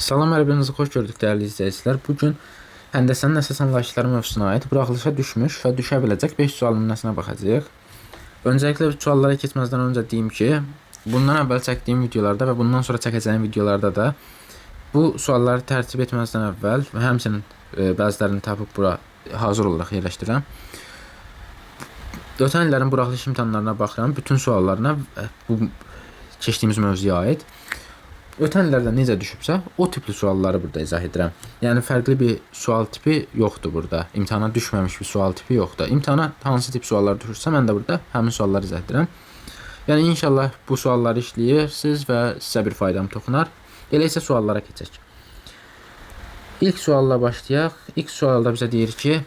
Salam hər birinizi xoş gördük dəyərli izləyicilər. Bu gün həndəsənin əsas anlayışları mövzusuna aid buraxılışa düşmüş və düşə biləcək 5 sual nümunəsinə baxacağıq. Öncəliklə suallara keçməzdən öncə deyim ki, bundan əvvəl çəkdiyim videolarda və bundan sonra çəkəcəyim videolarda da bu sualları tərtib etməzdən əvvəl və həmçinin e, bəzilərini tapıb bura hazır olaraq yerləşdirirəm. Ötən illərin buraxılış imtahanlarına baxıram, bütün suallarına e, bu keçdiyimiz mövzuya aid ötən illərdə necə düşübsə, o tipli sualları burada izah edirəm. Yəni fərqli bir sual tipi yoxdur burada. İmtahana düşməmiş bir sual tipi yoxdur. İmtahana hansı tip suallar düşürsə, mən də burada həmin sualları izah edirəm. Yəni inşallah bu sualları işləyirsiniz və sizə bir faydam toxunar. Elə isə suallara keçək. İlk sualla başlayaq. İlk sualda bizə deyir ki,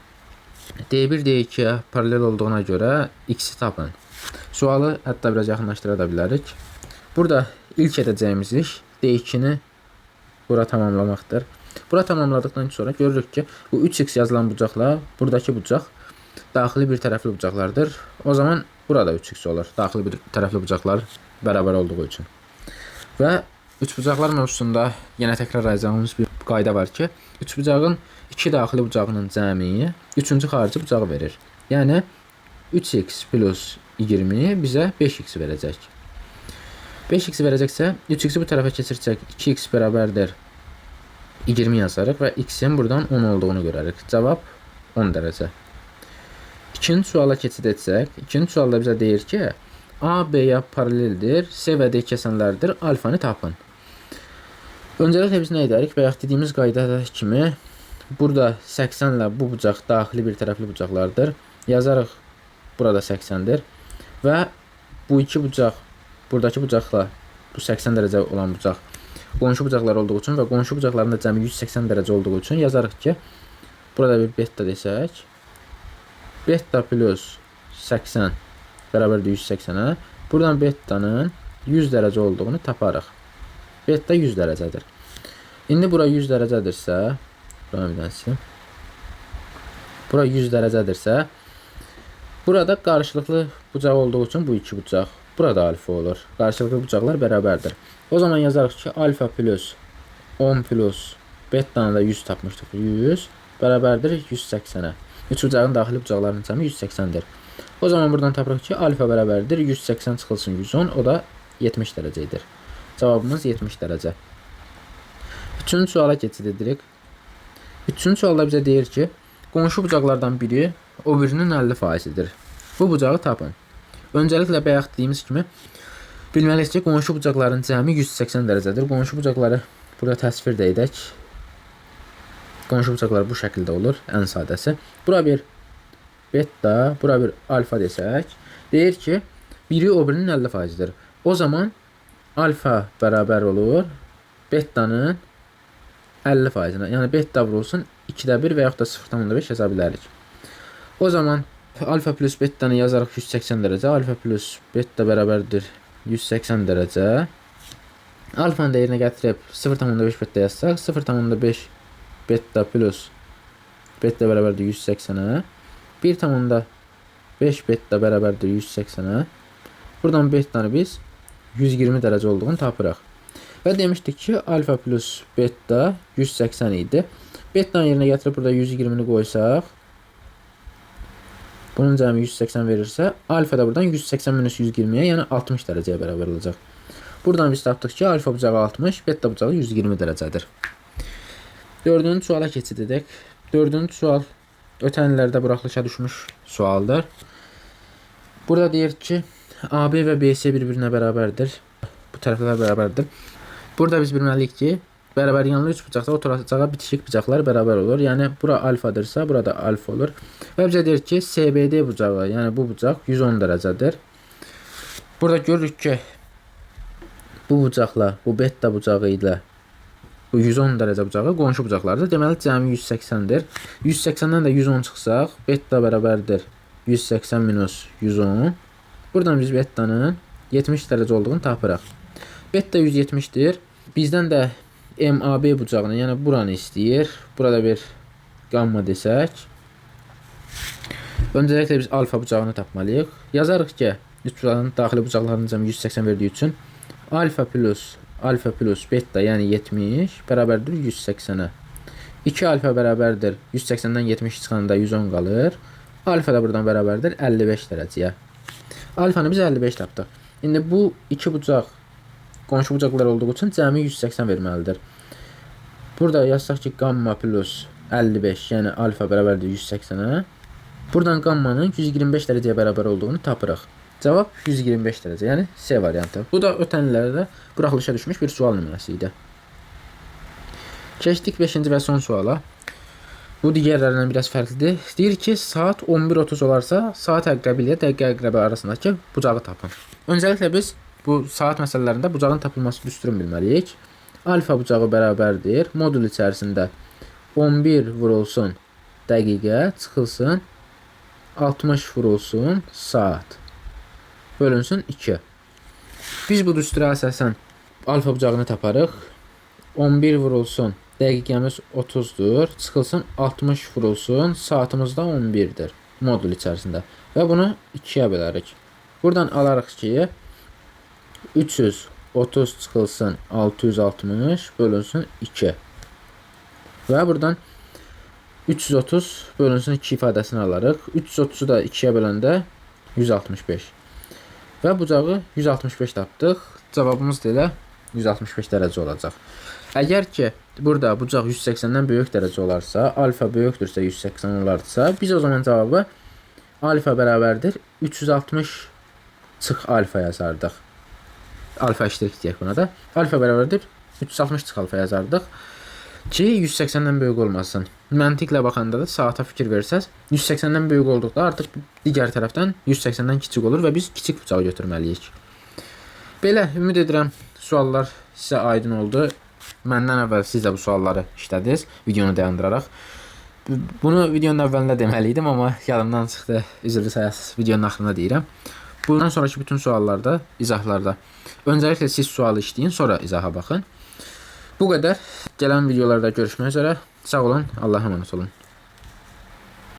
D1 D2-yə paralel olduğuna görə x-i tapın. Sualı hətta biraz yaxınlaşdıra da bilərik. Burada ilk edəcəyimiz iş D2-ni bura tamamlamaqdır. Bura tamamladıktan sonra görürük ki, bu 3x yazılan bucaqla buradakı bucaq daxili bir tərəfli bucaqlardır. O zaman burada 3x olur. Daxili bir tərəfli bucaqlar bərabər olduğu üçün. Və üçbucaqlar mövzusunda yenə təkrarlayacağımız bir qayda var ki, üçbucağın iki daxili bucağının cəmi üçüncü xarici bucağı verir. Yəni 3x plus 20 bizə 5x verəcək. 5x verəcəksə 3x-i bu tərəfə keçirsək 2x bərabərdir 20 yazarıq və x-in buradan 10 olduğunu görərik. Cavab 10 dərəcə. İkinci suala keçid etsək, ikinci sualda bizə deyir ki, A B-yə paraleldir, C və D kəsənlərdir, alfanı tapın. Öncəliklə biz nə edərik? Bayaq dediyimiz qaydada kimi burada 80 ilə bu bucaq daxili bir tərəfli bucaqlardır. Yazarıq burada 80-dir və bu iki bucaq buradakı bucaqla bu 80 dərəcə olan bucaq qonşu bucaqlar olduğu üçün və qonşu bucaqların da cəmi 180 dərəcə olduğu üçün yazarıq ki, burada bir beta desək, beta plus 80 bərabərdir 180-ə. Buradan betanın 100 dərəcə olduğunu taparıq. Beta 100 dərəcədir. İndi bura 100 dərəcədirsə, bura bir dənəsi. Bura 100 dərəcədirsə, burada qarşılıqlı bucaq olduğu üçün bu iki bucaq Burada alfa olur. Qarşılıqlı bucaqlar bərabərdir. O zaman yazarıq ki, alfa plus 10 plus betanı da 100 tapmışdıq. 100 bərabərdir 180-ə. Üç bucağın daxili bucaqlarının cəmi 180-dir. O zaman buradan tapırıq ki, alfa bərabərdir 180 çıxılsın 110, o da 70 dərəcədir. Cavabımız 70 dərəcə. Üçüncü suala keçid edirik. Üçüncü sualda bizə deyir ki, qonşu bucaqlardan biri o birinin 50%-dir. Bu bucağı tapın. Öncəliklə bayaq dediyimiz kimi bilməliyik ki, qonşu bucaqların cəmi 180 dərəcədir. Qonşu bucaqları burada təsvir də edək. Qonşu bucaqlar bu şəkildə olur, ən sadəsi. Bura bir beta, bura bir alfa desək, deyir ki, biri o birinin 50%-dir. O zaman alfa bərabər olur betanın 50%-nə. Yəni beta vurulsun 2-də 1 və yaxud da 0.5 yaza bilərik. O zaman Alfa plus beta'nı yazarıq 180 dərəcə. Alfa plus beta bərabərdir 180 dərəcə. Alfanı da yerinə gətirib 0.5 beta yazsaq, 0.5 beta plus beta bərabərdir 180-ə. 1.5 beta bərabərdir 180-ə. Buradan betanı biz 120 dərəcə olduğunu tapırıq. Və demişdik ki, alfa plus beta 180 idi. Betanı yerinə gətirib burada 120-ni qoysaq, bunun cəmi 180 verirsə, alfa da buradan 180 minus 120-yə, yəni 60 dərəcəyə bərabər olacaq. Buradan biz tapdıq ki, alfa bucağı 60, beta bucağı 120 dərəcədir. Dördüncü suala keçid edək. Dördüncü sual ötən illərdə buraxılışa düşmüş sualdır. Burada deyir ki, AB və BC bir-birinə bərabərdir. Bu tərəflər bərabərdir. Burada biz bilməliyik ki, bərabər yanlı üç bucaqda oturacağı bitişik bucaqlar bərabər olur. Yəni bura alfadırsa, burada alfa olur. Və bizə deyir ki, CBD bucağı, yəni bu bucaq 110 dərəcədir. Burada görürük ki, bu bucaqla, bu beta bucağı ilə bu 110 dərəcə bucağı qonşu bucaqlardır. Deməli cəmi 180-dir. 180-dən də 110 çıxsaq, beta bərabərdir 180 minus 110. Buradan biz betanın 70 dərəcə olduğunu tapırıq. Beta 170-dir. Bizdən də MAB bucağını, yəni buranı istəyir. Burada bir gamma desək. Öncəliklə biz alfa bucağını tapmalıyıq. Yazarıq ki, üç bucağın daxili bucaqlarının cəmi 180 verdiyi üçün alfa plus alfa plus beta yəni 70 bərabərdir 180-ə. 2 alfa bərabərdir 180-dən 70 çıxanda 110 qalır. Alfa da buradan bərabərdir 55 dərəcəyə. Alfanı biz 55 tapdıq. İndi bu iki bucaq qonşu bucaqlar olduğu üçün cəmi 180 verməlidir. Burada yazsaq ki, gamma plus 55, yəni alfa bərabərdir 180-ə. Buradan qammanın 125 dərəcəyə bərabər olduğunu tapırıq. Cavab 125 dərəcə, yəni C variantı. Bu da ötən illərdə buraxılışa düşmüş bir sual nümunəsi idi. Keçdik 5-ci və son suala. Bu digərlərindən biraz fərqlidir. Deyir ki, saat 11:30 olarsa, saat əqrəbi ilə dəqiqə əqrəbi arasındakı bucağı tapın. Öncəliklə biz bu saat məsələlərində bucağın tapılması düsturunu bilməliyik. Alfa bucağı bərabərdir. Modul içərisində 11 vurulsun dəqiqə çıxılsın 60 vurulsun saat bölünsün 2. Biz bu düstura əsasən alfa bucağını taparıq. 11 vurulsun dəqiqəmiz 30-dur. Çıxılsın 60 vurulsun saatımız da 11-dir modul içərisində. Və bunu 2-yə bölərik. Buradan alarıq ki 330 çıxılsın 660 bölünsün 2. Və buradan 330 bölünsün 2 ifadəsini alarıq. 330-u da 2-yə böləndə 165. Və bucağı 165 tapdıq. Cavabımız da elə 165 dərəcə olacaq. Əgər ki, burada bucaq 180-dən böyük dərəcə olarsa, alfa böyükdürsə 180 olarsa, biz o zaman cavabı alfa bərabərdir 360 çıx alfa yazardıq. Alfa iştirik deyək buna da. Alfa bərabərdir 360 çıx alfa yazardıq ki 180-dən böyük olmasın. Məntiqlə baxanda da saata fikir versəz, 180-dən böyük olduqda artıq digər tərəfdən 180-dən kiçik olur və biz kiçik bucağı götürməliyik. Belə ümid edirəm suallar sizə aydın oldu. Məndən əvvəl siz də bu sualları işlədiniz videonu dayandıraraq. Bu- Bunu videonun əvvəlində deməli idim, amma yadımdan çıxdı. Üzrlü sayasız videonun axırında deyirəm. Bundan sonraki bütün suallarda, izahlarda öncəliklə siz sualı işləyin, sonra izaha baxın. Bu qədər. Gələn videolarda görüşmək üzrə. Sağ olun. Allah'a emanet olun.